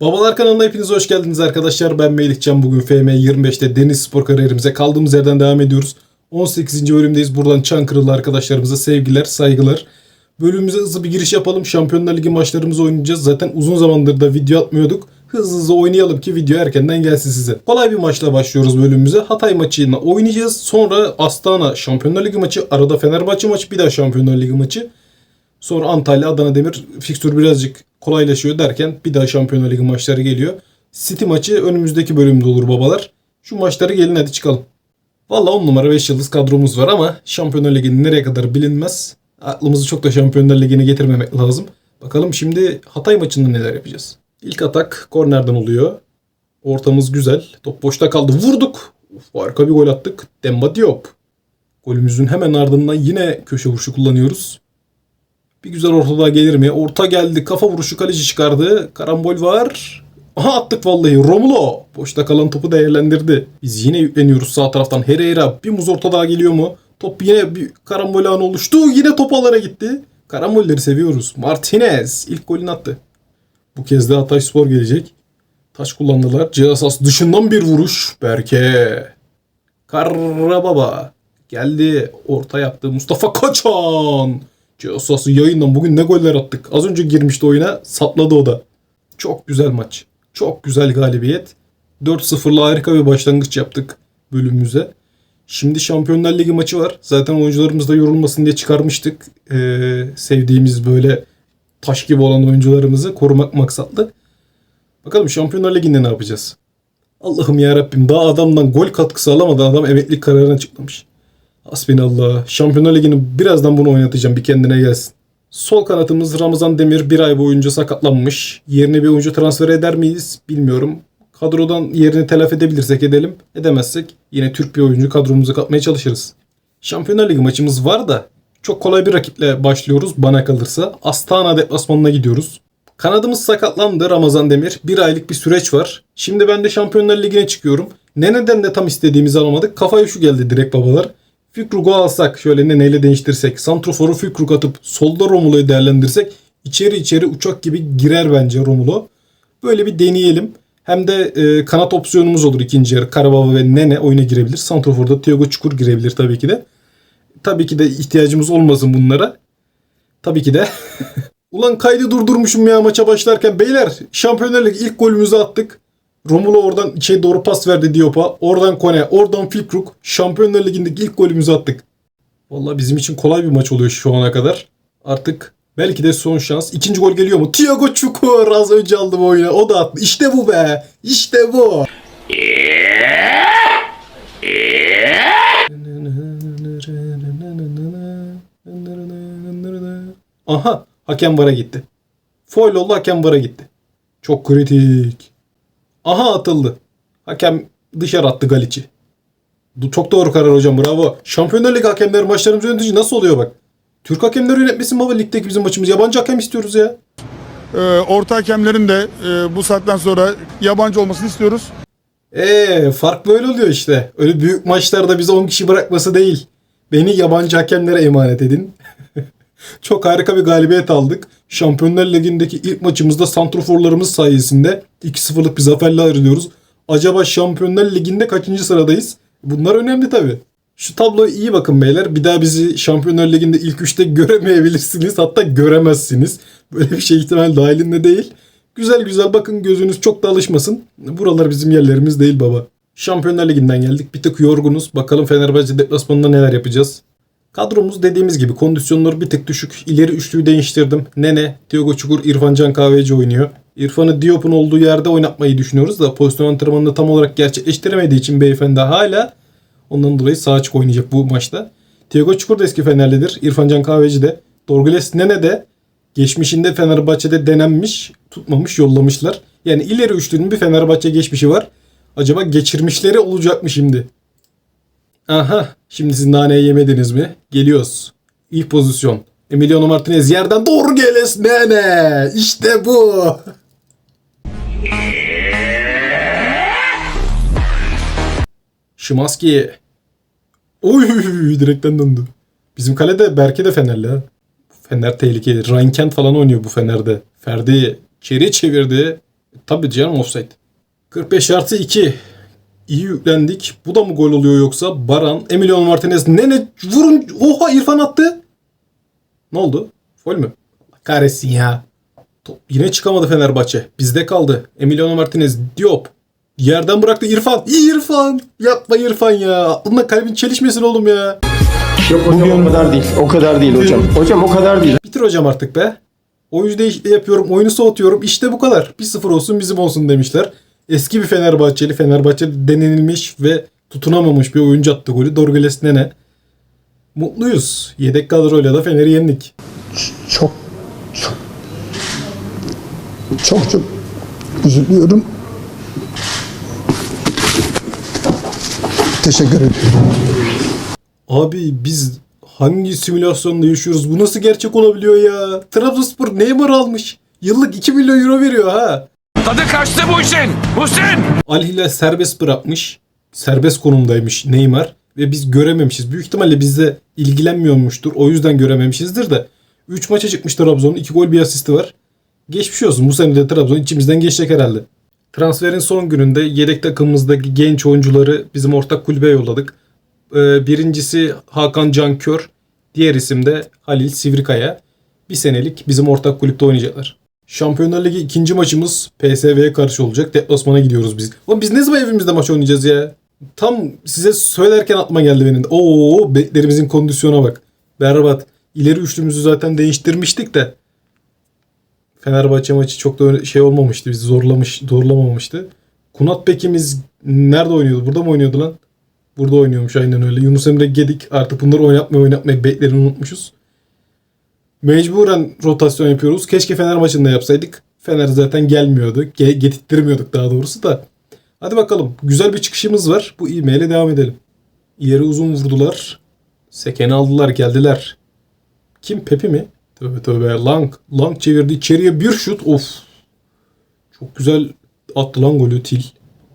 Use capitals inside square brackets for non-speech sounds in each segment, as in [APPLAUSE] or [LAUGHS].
Babalar kanalına hepiniz hoş geldiniz arkadaşlar. Ben Melihcan. Bugün FM25'te Deniz Spor kariyerimize kaldığımız yerden devam ediyoruz. 18. bölümdeyiz. Buradan Çankırılı arkadaşlarımıza sevgiler, saygılar. Bölümümüze hızlı bir giriş yapalım. Şampiyonlar Ligi maçlarımızı oynayacağız. Zaten uzun zamandır da video atmıyorduk. Hızlı hızlı oynayalım ki video erkenden gelsin size. Kolay bir maçla başlıyoruz bölümümüze. Hatay maçıyla oynayacağız. Sonra Astana Şampiyonlar Ligi maçı. Arada Fenerbahçe maçı. Bir daha Şampiyonlar Ligi maçı. Sonra Antalya, Adana Demir fikstür birazcık kolaylaşıyor derken bir daha Şampiyonlar Ligi maçları geliyor. City maçı önümüzdeki bölümde olur babalar. Şu maçları gelin hadi çıkalım. Valla 10 numara 5 yıldız kadromuz var ama Şampiyonlar Ligi'nin nereye kadar bilinmez. Aklımızı çok da Şampiyonlar Ligi'ne getirmemek lazım. Bakalım şimdi Hatay maçında neler yapacağız. İlk atak kornerden oluyor. Ortamız güzel. Top boşta kaldı. Vurduk. Uf, harika bir gol attık. Demba Diop. Golümüzün hemen ardından yine köşe vuruşu kullanıyoruz. Bir güzel ortada gelir mi? Orta geldi. Kafa vuruşu kaleci çıkardı. Karambol var. Aha attık vallahi. Romulo. Boşta kalan topu değerlendirdi. Biz yine yükleniyoruz sağ taraftan. Herrera. Bir muz orta daha geliyor mu? Top yine bir karambol anı oluştu. Yine top alara gitti. Karambolleri seviyoruz. Martinez ilk golünü attı. Bu kez de Hatay Spor gelecek. Taş kullandılar. Cihazas dışından bir vuruş. Berke. Karababa. Geldi. Orta yaptı. Mustafa Kaçan. Cihazas'ı yayından bugün ne goller attık. Az önce girmişti oyuna. Sapladı o da. Çok güzel maç. Çok güzel galibiyet. 4-0'la harika bir başlangıç yaptık bölümümüze. Şimdi Şampiyonlar Ligi maçı var. Zaten oyuncularımız da yorulmasın diye çıkarmıştık. Ee, sevdiğimiz böyle taş gibi olan oyuncularımızı korumak maksatlı. Bakalım Şampiyonlar Ligi'nde ne yapacağız? Allah'ım ya Rabbim daha adamdan gol katkısı alamadan adam emeklilik kararını açıklamış. Hasbinallah. Şampiyonlar Ligi'ni birazdan bunu oynatacağım bir kendine gelsin. Sol kanatımız Ramazan Demir bir ay boyunca sakatlanmış. Yerine bir oyuncu transfer eder miyiz bilmiyorum. Kadrodan yerini telafi edebilirsek edelim. Edemezsek yine Türk bir oyuncu kadromuza katmaya çalışırız. Şampiyonlar Ligi maçımız var da çok kolay bir rakiple başlıyoruz bana kalırsa. Astana deplasmanına gidiyoruz. Kanadımız sakatlandı Ramazan Demir. Bir aylık bir süreç var. Şimdi ben de Şampiyonlar Ligi'ne çıkıyorum. Ne neden de tam istediğimizi alamadık. Kafaya şu geldi direkt babalar. Fükrug'u alsak şöyle neneyle değiştirsek. Santrofor'u Fükrug atıp solda Romulo'yu değerlendirsek. içeri içeri uçak gibi girer bence Romulo. Böyle bir deneyelim. Hem de e, kanat opsiyonumuz olur ikinci yarı. Karababa ve Nene oyuna girebilir. Santrofor'da Thiago Çukur girebilir tabii ki de. Tabii ki de ihtiyacımız olmasın bunlara. Tabii ki de. [LAUGHS] Ulan kaydı durdurmuşum ya maça başlarken. Beyler Şampiyonlar ilk golümüzü attık. Romulo oradan içe doğru pas verdi Diop'a. Oradan Kone, oradan Füllkrug. Şampiyonlar Ligi'ndeki ilk golümüzü attık. Vallahi bizim için kolay bir maç oluyor şu ana kadar. Artık belki de son şans. İkinci gol geliyor mu? Thiago Çukur az önce aldım oyuna. O da attı. İşte bu be. İşte bu. Aha hakem bara gitti. Foul oldu hakem bara gitti. Çok kritik. Aha atıldı. Hakem dışarı attı Galic'i. Bu çok doğru karar hocam bravo. Şampiyonlar Ligi hakemleri maçlarımızı yönetici nasıl oluyor bak. Türk hakemleri yönetmesin baba ligdeki bizim maçımız. Yabancı hakem istiyoruz ya. Ee, orta hakemlerin de e, bu saatten sonra yabancı olmasını istiyoruz. Eee fark böyle oluyor işte. Öyle büyük maçlarda bize 10 kişi bırakması değil. Beni yabancı hakemlere emanet edin. Çok harika bir galibiyet aldık. Şampiyonlar Ligi'ndeki ilk maçımızda santroforlarımız sayesinde 2-0'lık bir zaferle ayrılıyoruz. Acaba Şampiyonlar Ligi'nde kaçıncı sıradayız? Bunlar önemli tabii. Şu tabloya iyi bakın beyler. Bir daha bizi Şampiyonlar Ligi'nde ilk üçte göremeyebilirsiniz. Hatta göremezsiniz. Böyle bir şey ihtimal dahilinde değil. Güzel güzel bakın gözünüz çok da alışmasın. Buralar bizim yerlerimiz değil baba. Şampiyonlar Ligi'nden geldik. Bir tık yorgunuz. Bakalım Fenerbahçe deplasmanında neler yapacağız. Kadromuz dediğimiz gibi kondisyonları bir tık düşük. İleri üçlüyü değiştirdim. Nene, Thiago Çukur, İrfan Can Kahveci oynuyor. İrfan'ı Diop'un olduğu yerde oynatmayı düşünüyoruz da pozisyon antrenmanını tam olarak gerçekleştiremediği için beyefendi hala ondan dolayı sağ açık oynayacak bu maçta. Thiago Çukur da eski Fenerlidir. İrfan Can Kahveci de. Dorgules Nene de geçmişinde Fenerbahçe'de denenmiş, tutmamış, yollamışlar. Yani ileri üçlünün bir Fenerbahçe geçmişi var. Acaba geçirmişleri olacak mı şimdi? Aha. Şimdi siz naneyi yemediniz mi? Geliyoruz. İlk pozisyon. Emiliano Martinez yerden doğru geles nene. İşte bu. Şimanski. Oy direkten döndü. Bizim kalede Berke de Fenerli. Fener tehlikeli. Ryan Kent falan oynuyor bu Fener'de. Ferdi içeri çevirdi. Tabii canım offside. 45 artı 2. İyi yüklendik. Bu da mı gol oluyor yoksa? Baran, Emiliano Martinez. Nene vurun. Oha İrfan attı. Ne oldu? Gol mü? Allah Kahretsin ya. Top yine çıkamadı Fenerbahçe. Bizde kaldı. Emiliano Martinez. Diop. Yerden bıraktı İrfan. İrfan. Yapma İrfan ya. Aklımda kalbin çelişmesin oğlum ya. Yok hocam o kadar değil. O kadar değil hocam. Hocam o kadar değil. Bitir hocam artık be. Oyuncu değişikliği yapıyorum. Oyunu soğutuyorum. İşte bu kadar. 1-0 olsun bizim olsun demişler. Eski bir Fenerbahçeli. Fenerbahçe denenilmiş ve tutunamamış bir oyuncu attı golü. Dorgeles Nene. Mutluyuz. Yedek kadroyla da Fener'i yendik. çok çok çok çok üzülüyorum. Teşekkür ederim. Abi biz hangi simülasyonda yaşıyoruz? Bu nasıl gerçek olabiliyor ya? Trabzonspor Neymar almış. Yıllık 2 milyon euro veriyor ha. Tadı kaçtı bu işin. Hüseyin. Al Hilal serbest bırakmış. Serbest konumdaymış Neymar. Ve biz görememişiz. Büyük ihtimalle bizde ilgilenmiyormuştur. O yüzden görememişizdir de. 3 maça çıkmış Trabzon'un. 2 gol bir asisti var. Geçmiş olsun. Bu sene de Trabzon içimizden geçecek herhalde. Transferin son gününde yedek takımımızdaki genç oyuncuları bizim ortak kulübe yolladık. Ee, birincisi Hakan Cankör. Diğer isim de Halil Sivrikaya. Bir senelik bizim ortak kulüpte oynayacaklar. Şampiyonlar Ligi ikinci maçımız PSV'ye karşı olacak. Deplasmana gidiyoruz biz. Oğlum biz ne zaman evimizde maç oynayacağız ya? Tam size söylerken atma geldi benim. Oo beklerimizin kondisyona bak. Berbat. İleri üçlümüzü zaten değiştirmiştik de. Fenerbahçe maçı çok da şey olmamıştı. Bizi zorlamış, zorlamamıştı. Kunat Bekimiz nerede oynuyordu? Burada mı oynuyordu lan? Burada oynuyormuş aynen öyle. Yunus Emre Gedik artık bunları oynatmaya oynatmaya beklerini unutmuşuz. Mecburen rotasyon yapıyoruz. Keşke Fener maçında yapsaydık. Fener zaten gelmiyordu. Ge- getirttirmiyorduk daha doğrusu da. Hadi bakalım. Güzel bir çıkışımız var. Bu ivmeyle devam edelim. İleri uzun vurdular. Sekeni aldılar geldiler. Kim? Pepi mi? Tövbe tövbe. Lang. Lang çevirdi. içeriye bir şut. Of. Çok güzel attı lan golü Til.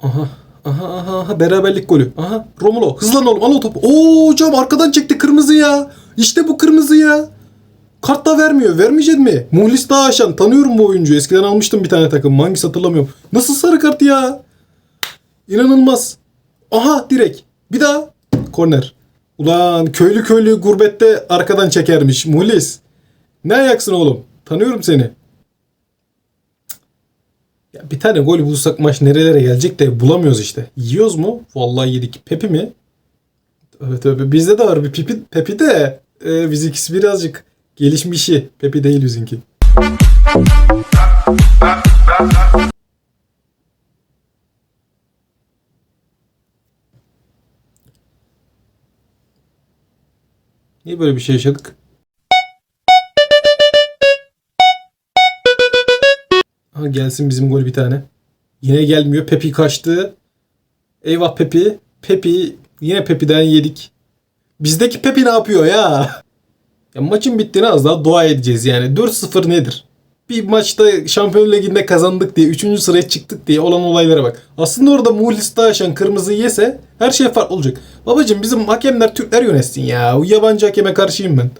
Aha. Aha aha aha. Beraberlik golü. Aha. Romulo. Hızlan oğlum. Al o topu. Oo hocam arkadan çekti kırmızı ya. İşte bu kırmızı ya. Kart da vermiyor. Vermeyecek mi? Muhlis Dağaşan. Tanıyorum bu oyuncuyu. Eskiden almıştım bir tane takım. Hangisi hatırlamıyorum. Nasıl sarı kart ya? İnanılmaz. Aha direkt. Bir daha. Korner. Ulan köylü köylü gurbette arkadan çekermiş. Muhlis. Ne ayaksın oğlum? Tanıyorum seni. Ya bir tane gol bulsak maç nerelere gelecek de bulamıyoruz işte. Yiyoruz mu? Vallahi yedik. Pepi mi? Evet evet. Bizde de var bir Pepi, Pepi de e, bizimkisi birazcık gelişmişi. Pepi değil bizimki. Niye böyle bir şey yaşadık? Aha gelsin bizim gol bir tane. Yine gelmiyor. Pepi kaçtı. Eyvah Pepi. Pepi. Yine Pepi'den yedik. Bizdeki Pepi ne yapıyor ya? Ya maçın bittiğine az daha dua edeceğiz yani. 4-0 nedir? Bir maçta Şampiyon Ligi'nde kazandık diye, 3. sıraya çıktık diye olan olaylara bak. Aslında orada Muhlis Dağaşan kırmızı yese her şey farklı olacak. Babacım bizim hakemler Türkler yönetsin ya. O yabancı hakeme karşıyım ben.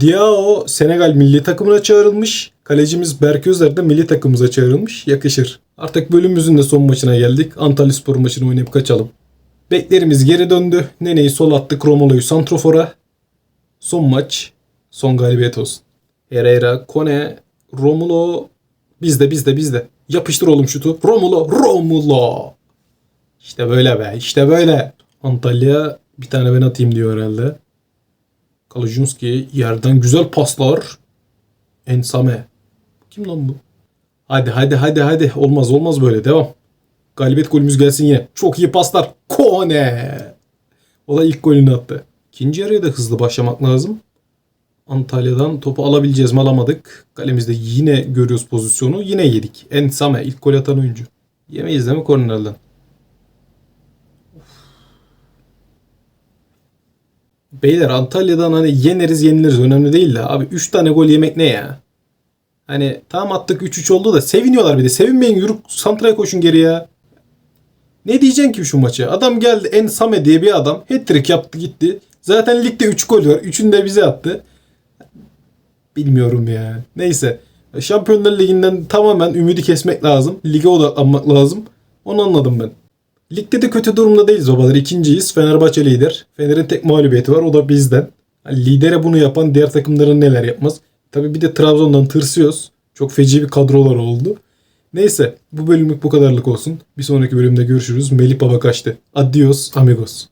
Diao Senegal milli takımına çağrılmış. Kalecimiz Berk Özer de milli takımımıza çağrılmış. Yakışır. Artık bölümümüzün de son maçına geldik. Antalya Spor maçını oynayıp kaçalım. Beklerimiz geri döndü. Nene'yi sol attık. Romolo'yu Santrofor'a. Son maç. Son galibiyet olsun. Herrera, Kone, Romulo. Bizde bizde bizde. Yapıştır oğlum şutu. Romulo, Romulo. İşte böyle be. işte böyle. Antalya bir tane ben atayım diyor herhalde. Kalajunski yerden güzel paslar. Ensame. Kim lan bu? Hadi hadi hadi hadi. Olmaz olmaz böyle. Devam. Galibiyet golümüz gelsin yine. Çok iyi paslar. Kone. O da ilk golünü attı. İkinci yarıya da hızlı başlamak lazım. Antalya'dan topu alabileceğiz mi alamadık. Kalemizde yine görüyoruz pozisyonu. Yine yedik. Ensame ilk gol atan oyuncu. Yemeyiz değil mi kornerden? Beyler Antalya'dan hani yeneriz yeniliriz önemli değil de abi 3 tane gol yemek ne ya? Hani tam attık 3-3 oldu da seviniyorlar bir de. Sevinmeyin yürü santraya koşun geri ya. Ne diyeceksin ki şu maça? Adam geldi en Same diye bir adam. Hat-trick yaptı gitti. Zaten ligde 3 gol var. 3'ünü de bize attı. Bilmiyorum ya. Neyse. Şampiyonlar Ligi'nden tamamen ümidi kesmek lazım. Lige odaklanmak lazım. Onu anladım ben. Ligde de kötü durumda değiliz babalar. İkinciyiz. Fenerbahçe lider. Fener'in tek mağlubiyeti var. O da bizden. Lidere bunu yapan diğer takımların neler yapmaz. Tabi bir de Trabzon'dan tırsıyoruz. Çok feci bir kadrolar oldu. Neyse bu bölümlük bu kadarlık olsun. Bir sonraki bölümde görüşürüz. Melih Baba kaçtı. Adios amigos.